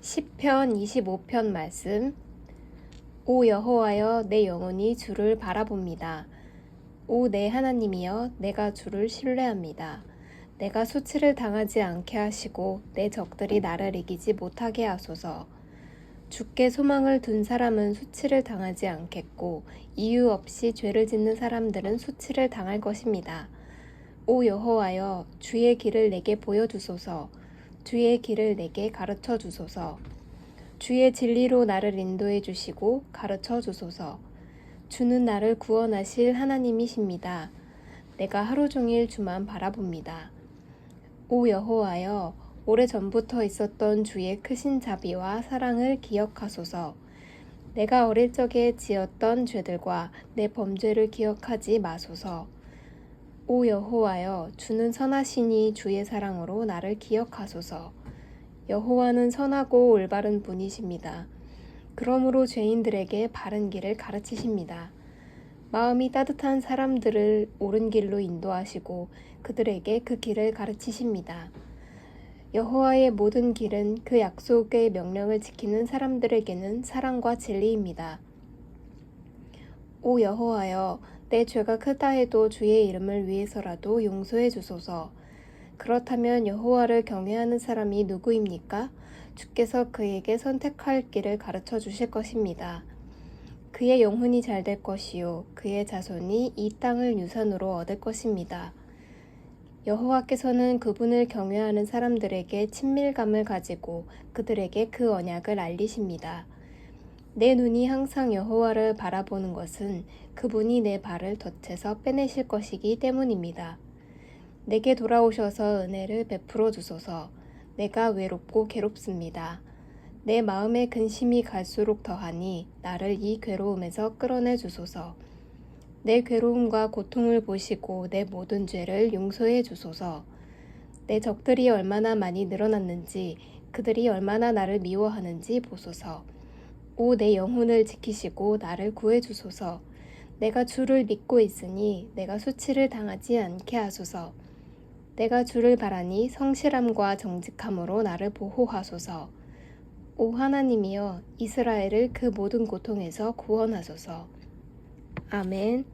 시편 25편 말씀 오 여호와여 내 영혼이 주를 바라봅니다. 오 내 하나님이여 내가 주를 신뢰합니다. 내가 수치를 당하지 않게 하시고 내 적들이 나를 이기지 못하게 하소서. 주께 소망을 둔 사람은 수치를 당하지 않겠고 이유 없이 죄를 짓는 사람들은 수치를 당할 것입니다. 오 여호와여 주의 길을 내게 보여 주소서. 주의 길을 내게 가르쳐 주소서. 주의 진리로 나를 인도해 주시고 가르쳐 주소서. 주는 나를 구원하실 하나님이십니다. 내가 하루 종일 주만 바라봅니다. 오 여호와여, 오래 전부터 있었던 주의 크신 자비와 사랑을 기억하소서. 내가 어릴 적에 지었던 죄들과 내 범죄를 기억하지 마소서. 오 여호와여, 주는 선하시니 주의 사랑으로 나를 기억하소서. 여호와는 선하고 올바른 분이십니다. 그러므로 죄인들에게 바른 길을 가르치십니다. 마음이 따뜻한 사람들을 옳은 길로 인도하시고 그들에게 그 길을 가르치십니다. 여호와의 모든 길은 그 약속의 명령을 지키는 사람들에게는 사랑과 진리입니다. 오 여호와여, 내 죄가 크다 해도 주의 이름을 위해서라도 용서해 주소서. 그렇다면 여호와를 경외하는 사람이 누구입니까? 주께서 그에게 선택할 길을 가르쳐 주실 것입니다. 그의 영혼이 잘 될 것이요 그의 자손이 이 땅을 유산으로 얻을 것입니다. 여호와께서는 그분을 경외하는 사람들에게 친밀감을 가지고 그들에게 그 언약을 알리십니다. 내 눈이 항상 여호와를 바라보는 것은 그분이 내 발을 덫에서 빼내실 것이기 때문입니다. 내게 돌아오셔서 은혜를 베풀어 주소서. 내가 외롭고 괴롭습니다. 내 마음의 근심이 갈수록 더하니 나를 이 괴로움에서 끌어내 주소서. 내 괴로움과 고통을 보시고 내 모든 죄를 용서해 주소서. 내 적들이 얼마나 많이 늘어났는지 그들이 얼마나 나를 미워하는지 보소서. 오 내 영혼을 지키시고 나를 구해 주소서. 내가 주를 믿고 있으니 내가 수치를 당하지 않게 하소서. 내가 주를 바라니 성실함과 정직함으로 나를 보호하소서. 오 하나님이여 이스라엘을 그 모든 고통에서 구원하소서. 아멘.